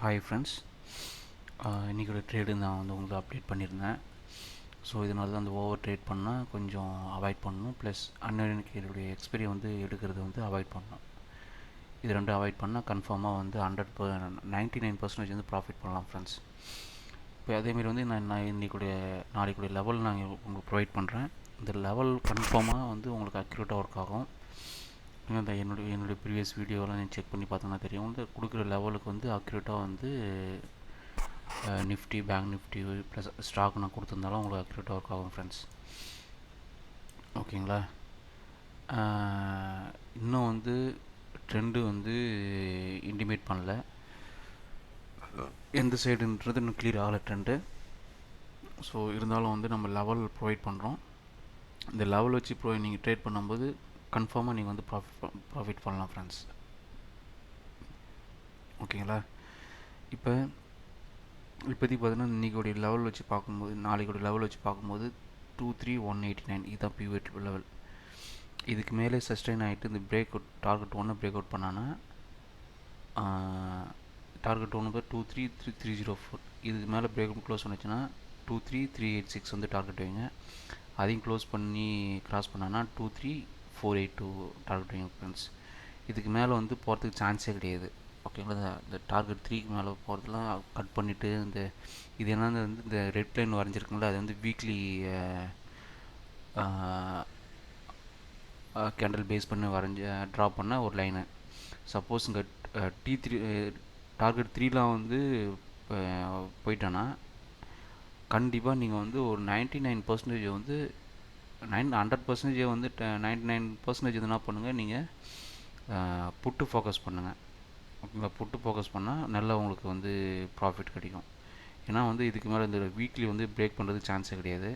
Hi friends இன்றைக்கோட trade நான் வந்து உங்களுக்கு அப்டேட் பண்ணியிருந்தேன். ஸோ இதனால தான் அந்த ஓவர் ட்ரேட் பண்ணால் கொஞ்சம் அவாய்ட் பண்ணணும். ப்ளஸ் அன்னைக்கு என்னுடைய எக்ஸ்பீரியன் வந்து எடுக்கிறது வந்து அவாய்ட் பண்ணணும். இது ரெண்டும் அவாய்ட் பண்ணால் கன்ஃபார்மாக வந்து hundred per ninety nine percentage வந்து ப்ராஃபிட் பண்ணலாம் ஃப்ரெண்ட்ஸ் இப்போ அதேமாரி வந்து நான் நான் இன்றைக்குடைய நாளைக்குடைய லெவல் நான் உங்களுக்கு ப்ரொவைட் பண்ணுறேன் இந்த லெவல் கன்ஃபார்மாக வந்து உங்களுக்கு அக்யூரேட்டாக ஒர்க் ஆகும். இந்த என்னுடைய என்னுடைய ப்ரீவியஸ் வீடியோலாம் நீங்கள் செக் பண்ணி பார்த்தோன்னா தெரியும். வந்து கொடுக்குற லெவலுக்கு வந்து அக்யூரேட்டாக வந்து Nifty bank Nifty plus stock நான் கொடுத்துருந்தாலும் உங்களுக்கு அக்யூரேட்டாக ஒர்க் ஆகும் ஃப்ரெண்ட்ஸ் ஓகேங்களா இன்னும் வந்து ட்ரெண்டு வந்து இன்டிமேட் பண்ணல. எந்த சைடுன்றது இன்னும் கிளியர் ஆகலை ட்ரெண்டு ஸோ இருந்தாலும் வந்து நம்ம லெவல் ப்ரொவைட் பண்ணுறோம் இந்த லெவல் வச்சு ப்ரொ நீங்கள் ட்ரேட் பண்ணும்போது கன்ஃபார்மாக நீங்கள் வந்து ப்ராஃபிட் ப்ராஃபிட் பண்ணலாம் ஃப்ரெண்ட்ஸ் ஓகேங்களா? இப்போ இப்போதைக்கு பார்த்தீங்கன்னா இன்றைக்கோடைய லெவல் வச்சு பார்க்கும்போது நாளைக்கோடைய லெவல் வச்சு பார்க்கும்போது two three one eighty nine இதுதான் பியூட் லெவல் இதுக்கு மேலே சஸ்டைன் ஆகிட்டு இந்த பிரேக் அவுட் டார்கெட் ஒன்று பிரேக் அவுட் பண்ணான்னா டார்கெட் ஒன்று பேர் two three three three zero four இதுக்கு மேலே பிரேக் அவுட் க்ளோஸ் பண்ணுச்சுன்னா two three three eight six வந்து டார்கெட் வைங்க. அதையும் க்ளோஸ் பண்ணி க்ராஸ் பண்ணான்னா two three four eight two target friends இதுக்கு மேலே வந்து போகிறதுக்கு சான்ஸே கிடையாது. ஓகேங்களா இந்த டார்கெட் த்ரீக்கு மேலே போகிறதுலாம் கட் பண்ணிவிட்டு இந்த இது என்ன வந்து இந்த ரெட் லைன் வரைஞ்சிருக்குங்களா அது வந்து வீக்லி கேண்டில் பேஸ் பண்ணி வரைஞ்சி ட்ரா பண்ண ஒரு லைனு சப்போஸ் இங்கே டி த்ரீ டார்கெட் த்ரீலாம் வந்து போயிட்டோன்னா கண்டிப்பாக நீங்கள் வந்து ஒரு நைன்ட்டி நைன் பர்சன்டேஜ் வந்து நைன் ஹண்ட்ரட் பர்சன்டேஜ் வந்து நைன்ட்டி நைன் பர்சன்டேஜ் என்ன பண்ணுங்கள் நீங்கள் புட்டு ஃபோக்கஸ் பண்ணுங்கள் ஓகேங்களா புட்டு ஃபோக்கஸ் பண்ணால் நல்லா உங்களுக்கு வந்து ப்ராஃபிட் கிடைக்கும். ஏன்னா வந்து இதுக்கு மேலே இந்த வீக்லி வந்து பிரேக் பண்ணுறது சான்ஸே கிடையாது.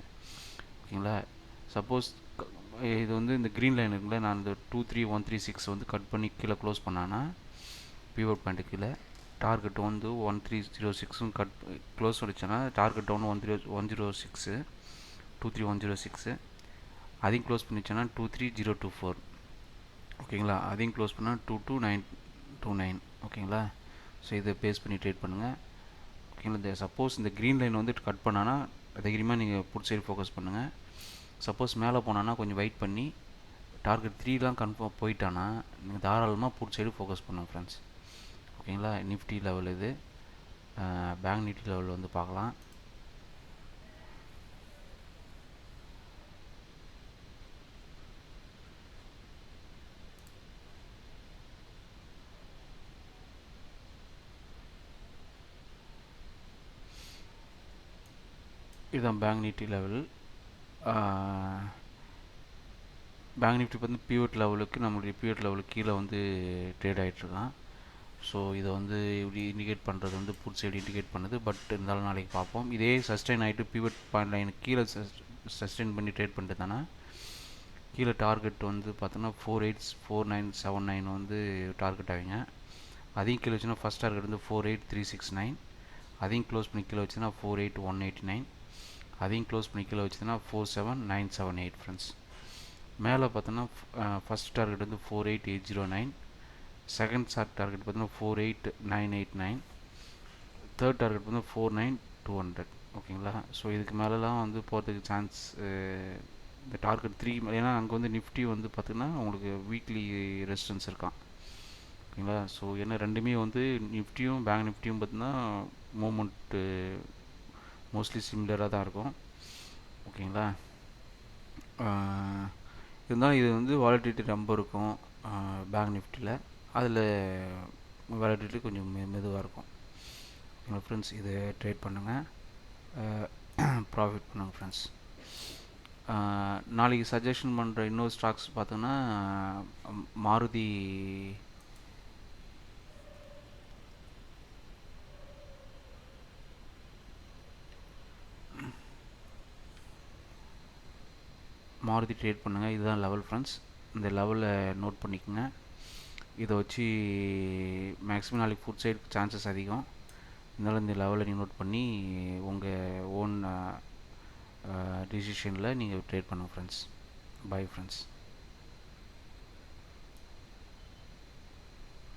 ஓகேங்களா? சப்போஸ் இது வந்து இந்த க்ரீன் லைன் இருக்குல்ல நான் இந்த two three one three six வந்து கட் பண்ணி கீழே க்ளோஸ் பண்ணான்னா பிவோட் பாயிண்ட்டு கீழே டார்கெட் வந்து ஒன் த்ரீ ஜீரோ சிக்ஸும் கட் க்ளோஸ் அடிச்சேன்னா டார்கெட் ஒன்று one three one zero six two three one zero six அதையும் close பண்ணிச்சோன்னா two three zero two four ஓகேங்களா? அதையும் க்ளோஸ் பண்ணால் two two nine two nine ஓகேங்களா? ஸோ இதை பேஸ் பண்ணி ட்ரேட் பண்ணுங்கள் ஓகேங்களா? இந்த சப்போஸ் இந்த க்ரீன் லைன் வந்து கட் பண்ணான்னா தைரியமாக நீங்கள் புட் சைடு ஃபோக்கஸ் பண்ணுங்கள் சப்போஸ் மேலே போனான்னா கொஞ்சம் வெயிட் பண்ணி டார்கெட் த்ரீலாம் கன்ஃபார்ம் போயிட்டானா நீங்கள் தாராளமாக புட் சைடு ஃபோக்கஸ் பண்ணுங்கள் ஃப்ரெண்ட்ஸ் ஓகேங்களா? நிஃப்டி லெவல் இது. பேங்க் நிஃப்டி லெவல் வந்து பார்க்கலாம். இதுதான் bank Nifty level bank Nifty பார்த்து பியூட் லெவலுக்கு நம்மளுடைய பியூட் லெவலுக்கு கீழே வந்து ட்ரேட் ஆகிட்டுருக்கான் ஸோ இதை வந்து இப்படி இண்டிகேட் பண்ணுறது வந்து புட் சைடு இண்டிகேட் பண்ணுது. பட் இருந்தாலும் நாளைக்கு பார்ப்போம். இதே சஸ்டைன் ஆகிட்டு பியூட் பாயிண்ட் லைனுக்கு கீழே சஸ்டைன் பண்ணி ட்ரேட் பண்ணிட்டு தானே? கீழே டார்கெட் வந்து பார்த்தோன்னா four eight four nine seven nine வந்து டார்கெட் ஆகிங்க அதையும் கீழே வச்சுன்னா ஃபஸ்ட் டார்கெட் வந்து four eight three six nine அதையும் க்ளோஸ் பண்ணி கீழே வச்சுன்னா four eight one eighty nine அதையும் க்ளோஸ் பண்ணி கீழே வச்சுன்னா four seven nine seven eight friends மேலே பார்த்தோன்னா ஃபஸ்ட் டார்கெட் வந்து four eight eight zero nine second short target பார்த்தீங்கன்னா four eight nine eight nine third target வந்து ஃபோர் நைன் டூ ஹண்ட்ரட் ஓகேங்களா ஸோ இதுக்கு மேலெலாம் வந்து போகிறதுக்கு சான்ஸ் இந்த டார்கெட் த்ரீ ஏன்னா அங்கே வந்து நிஃப்டி வந்து பார்த்திங்கன்னா உங்களுக்கு வீக்லி ரெசிஸ்டன்ஸ் இருக்கான் ஓகேங்களா ஸோ ஏன்னா ரெண்டுமே வந்து நிஃப்டியும் பேங்க் நிஃப்டியும் பார்த்திங்கன்னா மூமெண்ட்டு மோஸ்ட்லி சிமிலராக தான் இருக்கும். ஓகேங்களா இருந்தாலும் இது வந்து வாலிட்டிலிட்டி ரொம்ப இருக்கும் பேங்க் நிஃப்டியில் அதில் வாலிட்டிலிட்டி கொஞ்சம் மெ மெதுவாக இருக்கும். எங்கள் ஃப்ரெண்ட்ஸ் இதை ட்ரேட் பண்ணுங்கள் ப்ராஃபிட் பண்ணுங்கள் ஃப்ரெண்ட்ஸ் நாளைக்கு சஜஷன் பண்ணுற இன்னொரு ஸ்டாக்ஸ் பார்த்தோன்னா மாருதி மாருதி ட்ரேட் பண்ணுங்கள் இதுதான் லெவல் ஃப்ரெண்ட்ஸ் இந்த லெவலில் நோட் பண்ணிக்கோங்க. இதை வச்சு மேக்ஸிமம் நாளைக்கு ஃபுட் சைடு சான்சஸ் அதிகம். இருந்தாலும் இந்த லெவலை நீங்கள் நோட் பண்ணி உங்கள் ஓன் டிசிஷனில் நீங்கள் ட்ரேட் பண்ணுங்கள் ஃப்ரெண்ட்ஸ் பை ஃப்ரெண்ட்ஸ்